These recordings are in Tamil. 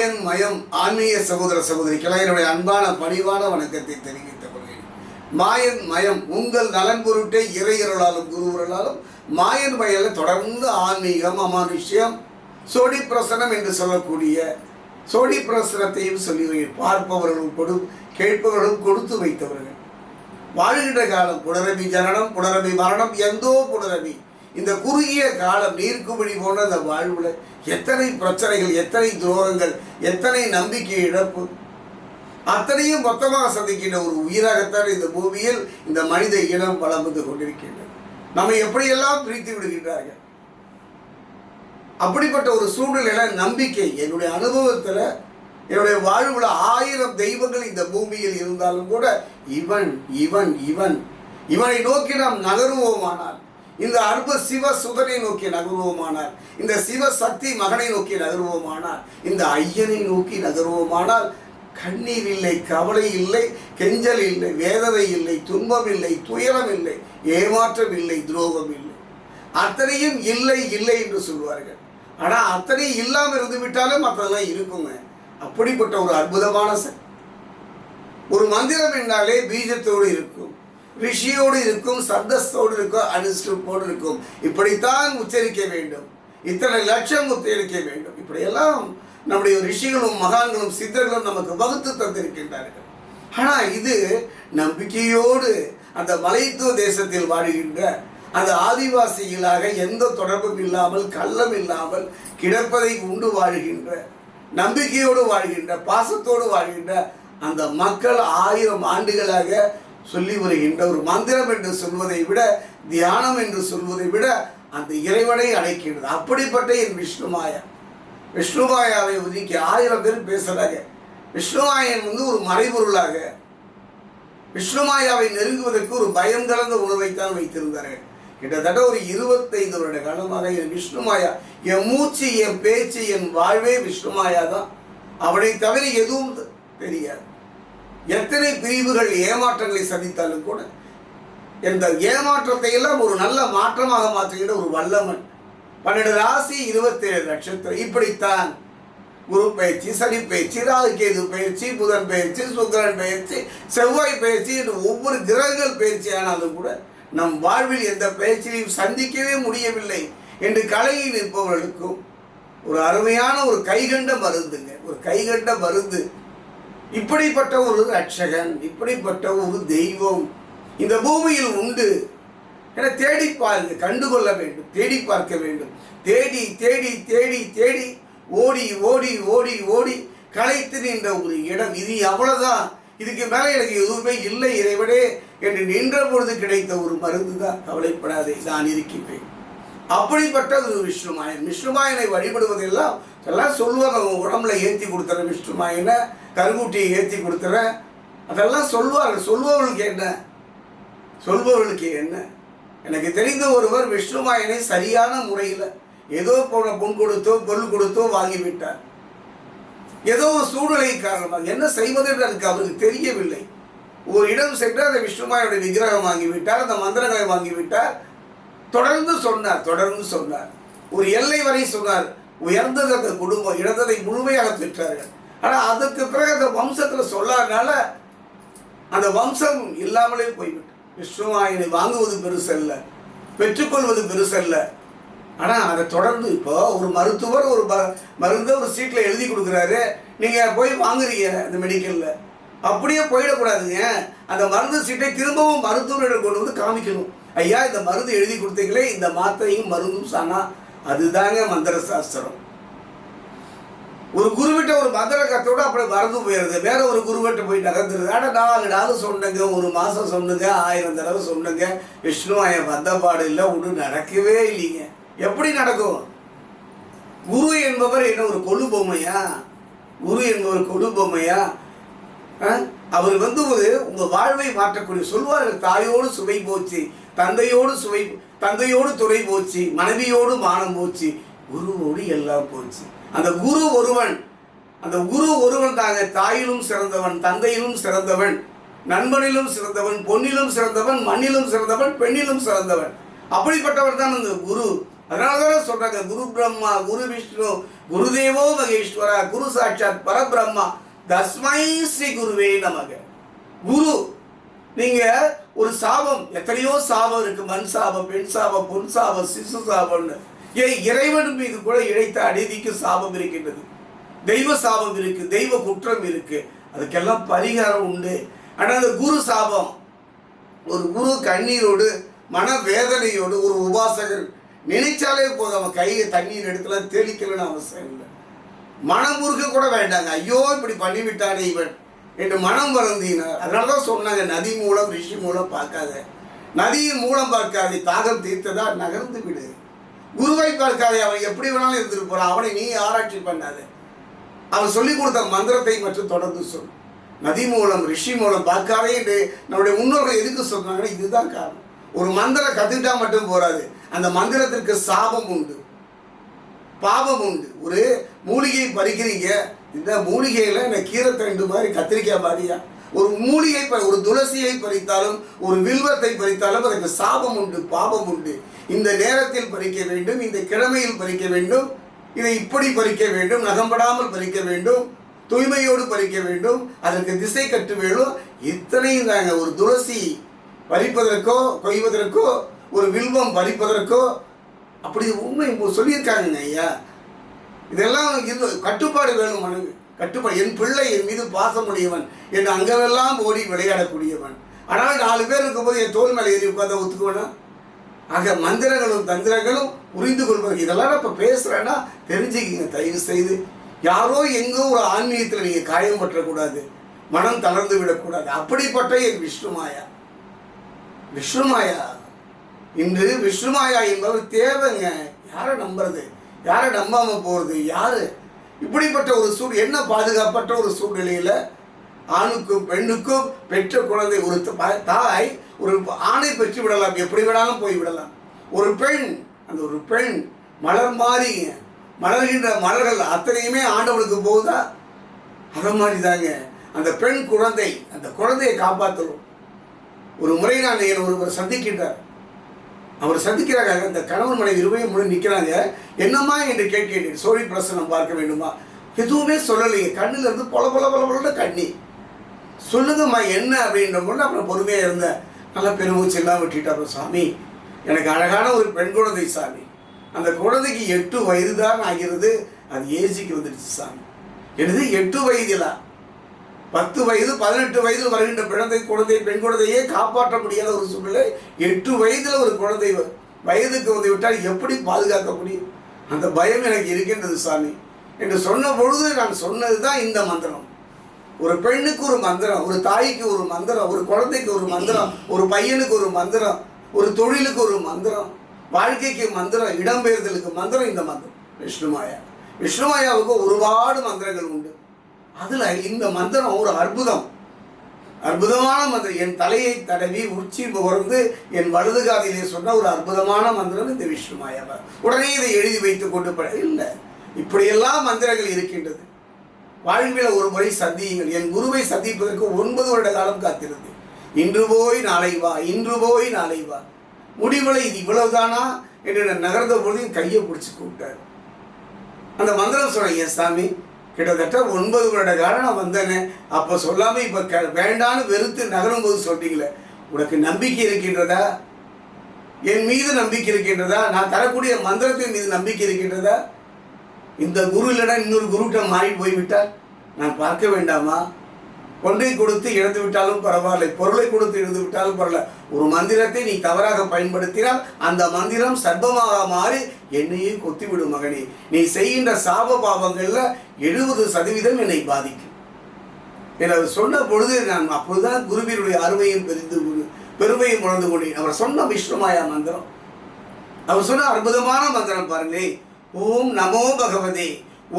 மாயன் மயம் ஆன்மீக சகோதர சகோதரிக்கெல்லாம் என்னுடைய அன்பான பணிவான வணக்கத்தை தெரிவித்துக் கொள்கிறேன். மாயன் மயம் உங்கள் நலன் பொருட்டே இறையருளாலும் குருவர்களாலும் மாயன் மயல தொடர்ந்து ஆன்மீகம் அமானுஷ்யம் சோடி பிரசனம் என்று சொல்லக்கூடிய சோடி பிரசனத்தையும் சொல்லி பார்ப்பவர்களும் கொடு கேட்பவர்களும் கொடுத்து வைத்தவர்கள். வாழ்கின்ற காலம் புனரபி ஜனனம் புனரபி மரணம் எந்தோ புனரபி. இந்த குறுகிய காலம் நீர்க்குமிழி போன்ற அந்த வாழ்வில் எத்தனை பிரச்சனைகள் எத்தனை துரோகங்கள் எத்தனை நம்பிக்கை இழப்பு. அத்தனையும் மொத்தமாக சந்திக்கின்ற ஒரு உயிராகத்தான் இந்த பூமியில் இந்த மனித இனம் வளம் வந்து கொண்டிருக்கின்றது. நம்மை எப்படியெல்லாம் பிரித்து விடுகின்றார்கள்? அப்படிப்பட்ட ஒரு சூழ்நிலையில நம்பிக்கை என்னுடைய அனுபவத்தில் என்னுடைய வாழ்வுல ஆயிரம் தெய்வங்கள் இந்த பூமியில் இருந்தாலும் கூட இவன் இவன் இவன். இவனை நோக்கி நாம் நகருவோமானால் இந்த அன்பு சிவ சுதனை நோக்கி நகருவோமானால் இந்த சிவ சக்தி மகனை நோக்கி நகருவோமானால் இந்த ஐயனை நோக்கி நகர்வோமானால் கண்ணீர் இல்லை கவலை இல்லை கெஞ்சல் இல்லை வேதனை இல்லை துன்பம் இல்லை துயரம் இல்லை ஏமாற்றம் இல்லை துரோகம் இல்லை. அத்தனையும் இல்லை இல்லை என்று சொல்வார்கள். ஆனால் அத்தனை இல்லாமல் இருந்து விட்டாலும் மற்றதெல்லாம் இருக்குங்க. அப்படிப்பட்ட ஒரு அற்புதமான சக்தி. ஒரு மந்திரம் என்றாலே பீஜத்தோடு இருக்கும். ரிஷியோடு இருக்கும் சந்தஸ்தோடு இருக்கும் அனுஷ்டப்போடு இருக்கும். இப்படித்தான் உச்சரிக்க வேண்டும். இத்தனை லட்சம் உச்சரிக்க வேண்டும். இப்படியெல்லாம் நம்முடைய ரிஷிகளும் மகான்களும் சித்தர்களும் நமக்கு வகுத்து தந்திருக்கின்றார்கள். ஆனால் இது நம்பிக்கையோடு அந்த மலைத்துவ தேசத்தில் வாழுகின்ற அந்த ஆதிவாசிகளாக எந்த தொடர்பும் இல்லாமல் கள்ளம் இல்லாமல் கிடப்பதை உண்டு வாழ்கின்ற நம்பிக்கையோடு வாழ்கின்ற பாசத்தோடு வாழ்கின்ற அந்த மக்கள் ஆயிரம் ஆண்டுகளாக சொல்லி வருகின்ற ஒரு மந்திரம் என்று சொல்வதை விட தியானம் என்று சொல்வதை விட அந்த இறைவனை அழைக்கின்றது. அப்படிப்பட்ட என் விஷ்ணுமாயா. விஷ்ணுமாயாவை ஒதுக்கி ஆயிரம் பேர் பேசுறாங்க. விஷ்ணுமாயன் வந்து ஒரு மறைபொருளாக. விஷ்ணுமாயாவை நெருங்குவதற்கு ஒரு பயம் கலந்த உணர்வைத்தான் வைத்திருந்தார்கள். கிட்டத்தட்ட ஒரு இருபத்தைந்து வருட காலமாக என் விஷ்ணுமாயா என் மூச்சு என் பேச்சு என் வாழ்வே விஷ்ணுமாயா தான் அவனை தவிர எதுவும் தெரியாது. எத்தனை பிரிவுகள் ஏமாற்றங்களை சந்தித்தாலும் கூட இந்த ஏமாற்றத்தை எல்லாம் ஒரு நல்ல மாற்றமாக மாற்றுகிற ஒரு வல்லவன். பன்னெண்டு ராசி இருபத்தேழு நட்சத்திரம். இப்படித்தான் குரு பயிற்சி சனி பயிற்சி ராகு கேது பயிற்சி புதன் பயிற்சி சுக்கரன் பயிற்சி செவ்வாய் பயிற்சி என்று ஒவ்வொரு கிரகங்கள் பயிற்சி ஆனாலும் கூட நம் வாழ்வில் எந்த பயிற்சியையும் சந்திக்கவே முடியவில்லை என்று கலையில் நிற்பவர்களுக்கும் ஒரு அருமையான ஒரு கைகண்ட மருந்துங்க ஒரு கைகண்ட மருந்து இப்படிப்பட்ட ஒரு ரட்சகன் இப்படிப்பட்ட ஒரு தெய்வம் இந்த பூமியில் உண்டு என தேடி பாருங்க கண்டுகொள்ள வேண்டும் தேடி பார்க்க வேண்டும். தேடி தேடி தேடி தேடி ஓடி ஓடி ஓடி ஓடி களைத்து நின்ற ஒரு இடம். இது அவ்வளோதான் இதுக்கு மேலே எனக்கு எதுவுமே இல்லை. இறைவனே என்று நின்ற பொழுது கிடைத்த ஒரு மருந்து தான் கவலைப்படாதே நான் இருக்கின்றேன். அப்படிப்பட்ட ஒரு விஷ்ணுமாயன். விஷ்ணுமாயனை வழிபடுவதெல்லாம் எல்லாம் சொல்லுவாங்க. அவங்க உடம்புல ஏற்றி கொடுத்துற விஷ்ணுமாயனை கருங்குட்டியை ஏற்றி கொடுத்துற அதெல்லாம் சொல்வாங்க சொல்பவர்களுக்கு என்ன? சொல்பவர்களுக்கு என்ன? எனக்கு தெரிந்த ஒருவர் விஷ்ணுமாயனை சரியான முறையில் ஏதோ போன பொன் கொடுத்தோ பொருள் கொடுத்தோ வாங்கிவிட்டார் ஏதோ ஒரு சூழ்நிலை காரணமாக என்ன செய்வது என்று எனக்கு அவருக்கு தெரியவில்லை. ஒரு இடம் சென்று அந்த விஷ்ணுமாயனுடைய விக்கிரகம் வாங்கிவிட்டார் அந்த மந்திரங்களை வாங்கிவிட்டார் தொடர்ந்து சொன்னார் தொடர்ந்து சொன்னார். ஒரு எல்லை வரை சொன்னார் உயர்ந்தது அந்த குடும்பம் இழந்ததை முழுமையாக பெற்றார்கள். ஆனால் அதற்கு பிறகு அந்த வம்சத்தில் சொல்லாதனால அந்த வம்சம் இல்லாமலே போய்விட்டு விஷ்ணுவாயனை வாங்குவது பெருசல்ல பெற்றுக்கொள்வது பெருசல்ல ஆனால் அதை தொடர்ந்து இப்போ ஒரு மருத்துவர் ஒரு ம- மருந்தை ஒரு சீட்டில் எழுதி கொடுக்குறாரு. நீங்கள் போய் வாங்குறீங்க அந்த மெடிக்கலில். அப்படியே போயிடக்கூடாதுங்க. அந்த மருந்து சீட்டை திரும்பவும் மருத்துவரிடம் கொண்டு வந்து காமிக்கணும். ஐயா இந்த மருந்து எழுதி கொடுத்தீங்களே இந்த மாத்திரையும் மருந்தும் சானா. அதுதாங்க மந்திர சாஸ்திரம் ஒரு குருவிட்ட ஒரு மந்திர கத்தோட அப்படி மறந்து போயிடுது. வேற ஒரு குருவிட்ட போய் நகர்ந்துருது. ஆனால் நாலு நாள் சொன்னங்க ஒரு மாதம் சொன்னுங்க ஆயிரம் தடவை சொன்னுங்க. விஷ்ணு என் வந்த பாடு இல்லை ஒன்றும் நடக்கவே இல்லைங்க. எப்படி நடக்கும்? குரு என்பவர் என்ன ஒரு கொழு பொம்மையா? குரு என்பவர் கொழு பொம்மையா? ஆ? அவர் வந்து ஒரு உங்கள் வாழ்வை மாற்றக்கூடிய சொல்வார்கள் தாயோடு சுவை போச்சு. தந்தையோடு சுவை தந்தையோடு துறை போச்சு மனைவியோடு மானம் போச்சு குருவோடு எல்லாம் போச்சு. அந்த குரு ஒருவன் அந்த குரு ஒருவன் தாங்க தாயிலும் சிறந்தவன் தந்தையிலும் சிறந்தவன் நண்பனிலும் சிறந்தவன் பொன்னிலும் சிறந்தவன் மண்ணிலும் சிறந்தவன் பெண்ணிலும் சிறந்தவன். அப்படிப்பட்டவர் தான் அந்த குரு. அதனால சொல்றாங்க குரு பிரம்மா குரு விஷ்ணு குருதேவோ மகேஸ்வரா குரு சாட்சாத் பரபிரம்மா. தஸ்மை ஸ்ரீ குருவே நமக. குரு நீங்க ஒரு சாபம் எத்தனையோ சாபம் இருக்கு. மண் சாபம் பெண் சாபம் பொன் சாபம் சிசு சாபம்னு. ஏன் இறைவன் மீது கூட இழைத்த அநீதிக்கு சாபம் இருக்கின்றது. தெய்வ சாபம் இருக்கு தெய்வ குற்றம் இருக்கு. அதுக்கெல்லாம் பரிகாரம் உண்டு. ஆனால் அந்த குரு சாபம் ஒரு குரு கண்ணீரோடு மனவேதனையோடு ஒரு உபாசகர் நினைச்சாலே போதும் அவன் கையை தண்ணீர் எடுத்துலாம் தெளிக்கலன்னு அவசியம் இல்லை. மனமுருக கூட வேண்டாங்க. ஐயோ இப்படி பண்ணிவிட்டானே இவன். என்று மனம் வருந்தினார். அதனால தான் சொன்னாங்க நதி மூலம் ரிஷி மூலம் பார்க்காத. நதியின் மூலம் பார்க்காதே தாகம் தீர்த்ததா நகர்ந்து விடு. குருவை பார்க்காதே அவன் எப்படி வேணாலும் இருந்துட்டு போறான். அவனை நீ ஆராய்ச்சி பண்ணாத. அவன் சொல்லிக் கொடுத்த மந்திரத்தை மட்டும் தொடர்ந்து சொல். நதி மூலம் ரிஷி மூலம் பார்க்காதே என்று நம்முடைய முன்னோர்கள் எதுக்கு சொன்னாங்கன்னா இதுதான் காரணம். ஒரு மந்திரம் கற்றுக்கிட்டா மட்டும் போறாது. அந்த மந்திரத்திற்கு சாபம் உண்டு. பாபம் உண்டு. ஒரு மூலிகையை பறிக்கிறீங்க இந்த மூலிகையில் இந்த கீரை தண்டு மாதிரி கத்திரிக்காய் மாதிரியா? ஒரு மூலிகை ஒரு துளசியை பறித்தாலும் ஒரு வில்வத்தை பறித்தாலும் அதற்கு சாபம் உண்டு பாபம் உண்டு. இந்த நேரத்தில் பறிக்க வேண்டும் இந்த கிழமையில் பறிக்க வேண்டும் இதை இப்படி பறிக்க வேண்டும் நகம்படாமல் பறிக்க வேண்டும் தூய்மையோடு பறிக்க வேண்டும் அதற்கு திசை கட்டு வேணும் இத்தனையும் தாங்க. ஒரு துளசி பறிப்பதற்கோ கொய்வதற்கோ ஒரு வில்வம் பறிப்பதற்கோ அப்படி உண்மை இப்போ சொல்லியிருக்காங்க ஐயா. இதெல்லாம் இது கட்டுப்பாடு வேணும் மனது கட்டுப்பாடு. என் பிள்ளை என் மீது பாசமுடையவன். என் அங்கமெல்லாம் ஓடி விளையாடக்கூடியவன். ஆனால் நாலு பேர் இருக்கும்போது என் தோல் மேலே ஏறி உட்காந்து ஒத்துக்குவேனா? ஆக மந்திரங்களும் தந்திரங்களும் புரிந்து கொள்வது. இதெல்லாம் நான் இப்போ பேசுகிறேன்னா தெரிஞ்சுக்கிங்க தயவு செய்து யாரோ எங்கோ ஒரு ஆன்மீகத்தில் நீங்கள் காயம் பற்றக்கூடாது. மனம் தளர்ந்து விடக்கூடாது. அப்படிப்பட்ட என் விஷ்ணுமாயா. விஷ்ணுமாயா. இன்று விஷ்ணுமாயா என்பவர் தேவைங்க. யாரை நம்புறது? யாரை நம்பாமல் போகிறது யார்? இப்படிப்பட்ட ஒரு சூழ் என்ன பாதுகாப்பற்ற ஒரு சூழ்நிலையில் ஆணுக்கும் பெண்ணுக்கும் பெற்ற குழந்தை ஒரு தாய் ஒரு ஆணை பெற்று விடலாம். எப்படி விடாலும் போய் விடலாம். ஒரு பெண் அந்த ஒரு பெண் மலர் மாறி மலர்கின்ற மலர்கள் அத்தனையுமே ஆண்டவனுக்கு போகுதா? அதை மாதிரி தாங்க அந்த பெண் குழந்தை அந்த குழந்தையை காப்பாற்றணும் ஒரு முறை நான் என்னை ஒருவர் சந்திக்கின்றார். அவர் சந்திக்கிறாங்க அந்த கணவன் மனைவி இருவையும் முழு நிற்கிறாங்க என்னம்மா என்று கேட்கிறேன். சோழி பிரசனம் பார்க்க வேண்டுமா? எதுவுமே சொல்லலைங்க கண்ணில் இருந்து பொல பொல பொல பொலன்னு கண்ணி. சொல்லுங்கம்மா என்ன அப்படின்ற போது அப்புறம் பொறுமையாக இருந்தேன் நல்லா பெருமூச்சு எல்லாம் விட்டுட்டு சாமி எனக்கு அழகான ஒரு பெண் குழந்தை சாமி. அந்த குழந்தைக்கு எட்டு வயது தான் ஆகிறது. அது ஏஜிக்கு வந்துடுச்சு சாமி. எனது எட்டு வயதிலா பத்து வயது பதினெட்டு வயது வருகின்ற பிழந்தை குழந்தை பெண் குழந்தையே காப்பாற்ற முடியாத ஒரு சூழ்நிலை. எட்டு வயதில் ஒரு குழந்தை வயதுக்கு வந்து விட்டால் எப்படி பாதுகாக்க முடியும்? அந்த பயம் எனக்கு இருக்கின்றது சாமி. என்று சொன்ன பொழுது நான் சொன்னது தான் இந்த மந்திரம். ஒரு பெண்ணுக்கு ஒரு மந்திரம் ஒரு தாய்க்கு ஒரு மந்திரம் ஒரு குழந்தைக்கு ஒரு மந்திரம் ஒரு பையனுக்கு ஒரு மந்திரம் ஒரு தொழிலுக்கு ஒரு மந்திரம் வாழ்க்கைக்கு மந்திரம் இடம்பெயர்தலுக்கு மந்திரம் இந்த மந்திரம். விஷ்ணுமாயா. விஷ்ணுமாயாவுக்கு ஒருபாடு மந்திரங்கள் உண்டு. அதில் இந்த மந்திரம் ஒரு அற்புதம். அற்புதமான மந்திரம். என் தலையை தடவி உச்சி முகர்ந்து என் வலது காதிலே சொன்ன ஒரு அற்புதமான மந்திரம் இந்த விஷ்ணுமாயா உடனே இதை எழுதி வைத்து கொண்டு பட இல்லை இப்படியெல்லாம் மந்திரங்கள் இருக்கின்றது. வாழ்வில் ஒரு முறை சந்தியுங்கள். என் குருவை சந்திப்பதற்கு ஒன்பது வருட காலம் காத்திருந்தேன் இன்று போய் நாளை வா இன்று போய் நாளை வா. முடிவில் இது இவ்வளவுதானா என்று நான் நகர்ந்த பொழுது கையை பிடிச்சி கூப்பிட்டார். அந்த மந்திரம் சொன்னேன் என் சாமி கிட்டத்தட்ட ஒன்பது வருட காலம் நான் வந்தேனே. அப்போ சொல்லாமல் இப்போ க வேண்டான்னு வெறுத்து நகரும் போது சொல்றீங்களே. உனக்கு நம்பிக்கை இருக்கின்றதா? என் மீது நம்பிக்கை இருக்கின்றதா? நான் தரக்கூடிய மந்திரத்தின் மீது நம்பிக்கை இருக்கின்றதா? இந்த குரு இல்லைன்னா இன்னொரு குருக்கிட்ட மாறி போய்விட்டால் நான் பார்க்க வேண்டாமா? ஒன்றை கொடுத்து இழந்து விட்டாலும் பரவாயில்லை. பொருளை கொடுத்து இழந்து விட்டாலும் பரவாயில்ல. ஒரு மந்திரத்தை நீ தவறாக பயன்படுத்தினால் அந்த மந்திரம் சர்ப்பமாக மாறி என்னையே கொத்திவிடும் மகனே. நீ செய்கின்ற சாப பாவங்கள்ல எழுபது சதவீதம் என்னை பாதிக்கும். என சொன்ன பொழுது நான் அப்பொழுதுதான் குருவினுடைய அருமையும் பெரிந்து பெருமையும் உணர்ந்து கொண்டேன். அவர் சொன்ன விஷ்ணுமாயா மந்திரம். அவர் சொன்ன அற்புதமான மந்திரம் பாருங்களே. ஓம் நமோ பகவதே.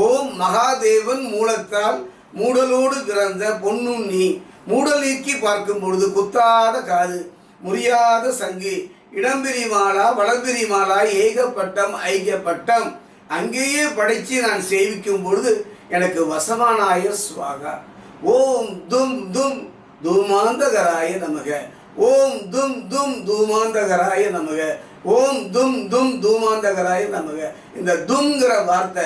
ஓம் மகாதேவன் மூலத்தால் மூடலோடு பிறந்த பொன்னும் நீ. பார்க்கும் பொழுது குத்தாத காது முறியாத சங்கு. இடம்பிரிமாலா வளம்பிரிமாலா ஏகப்பட்டம் ஐக்கியப்பட்டம் அங்கேயே படைச்சு நான் சேவிக்கும் பொழுது எனக்கு வசமானாய சுவாகா. ஓம் தும் தும் தூமாந்தகராய நமக. ஓம் தும் தும் தூமாந்தகராய நமக. ஓம் தும் தும் தூமாந்தகராய நமக. இந்த தும்ங்கிற வார்த்தை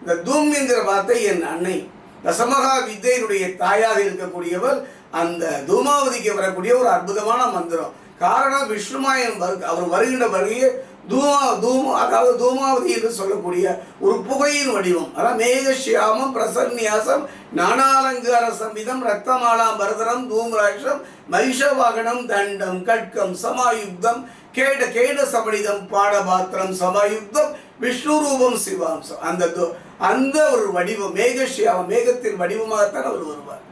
இந்த தும் என்கிற வார்த்தை என் அன்னை. தசமகா வித்தையினுடைய தாயாக இருக்கக்கூடியவர் அந்த தூமாவதிக்கு வரக்கூடிய ஒரு அற்புதமான மந்திரம். காரணம் விஷ்ணுமாயன் வரு அவர் வருகின்ற வருகையே தூமா தூம அதாவது தூமாவதி என்று சொல்லக்கூடிய ஒரு புகையின் வடிவம். அதான் மேகசியாமம் பிரசன்னியாசம் நானாலங்கார சம்பிதம் ரத்தமாலாம் பரதரம் தூம்ராட்சம் மகிஷவாகனம் தண்டம் கட்கம் சமாயுக்தம் கேட கேட சமணிதம் பாடபாத்திரம் சமாயுக்தம் விஷ்ணு ரூபம் சிவாம்சம். அந்த அந்த ஒரு வடிவம் மேகசியாமம் மேகத்தின் வடிவமாகத்தான் அவர் வருவார்.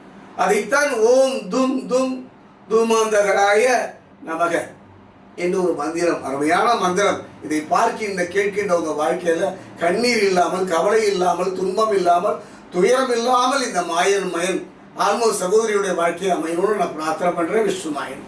அதைத்தான் ஓம் தும் தும் தூமாந்தகராய நமக என்று ஒரு மந்திரம் அருமையான மந்திரம். இதை பார்க்கின்ற கேட்கின்ற உங்க வாழ்க்கையில கண்ணீர் இல்லாமல் கவலை இல்லாமல் துன்பம் இல்லாமல் துயரம் இல்லாமல் இந்த மாயன் மயன் ஆன்மோ சகோதரியுடைய வாழ்க்கையை அமையணும்னு நான் பிரார்த்தனை பண்றேன். விஷ்ணு மாயன்.